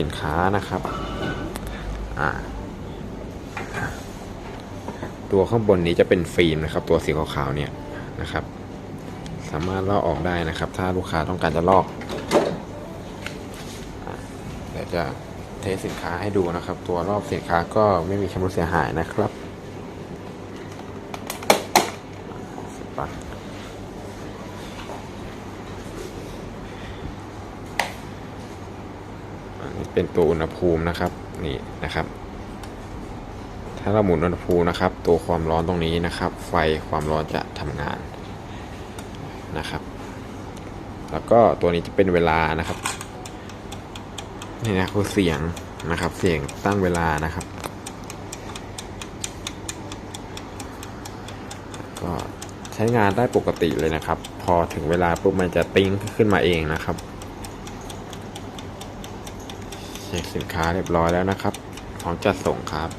สินค้านะครับ อ่า ตัวข้างบนนี้จะเป็นฟิล์มนะครับ ตัวสีขาวๆเนี่ยนะครับ สามารถลอกออกได้นะครับ ถ้าลูกค้าต้องการจะลอกอะเดี๋ยวจะเทสสินค้าให้ดูนะครับ ตัวรอบสินค้าก็ไม่มีชำรุดเสียหายนะครับปัดอันนี้ เป็นตัวอุณหภูมินะครับนี่นะครับ ถ้าเราหมุนอุณหภูมินะครับ ตัวความร้อนตรงนี้นะครับ ไฟความร้อนจะทำงานนะครับ แล้วก็ตัวนี้จะเป็นเวลานะครับนี่นะคือเสียงนะครับ เสียงตั้งเวลานะครับ ก็ใช้งานได้ปกติเลยนะครับ พอถึงเวลาปุ๊บมันจะติ้งขึ้นมาเองนะครับ เช็คสินค้าเรียบร้อยแล้วนะครับพร้อมจัดส่งครับ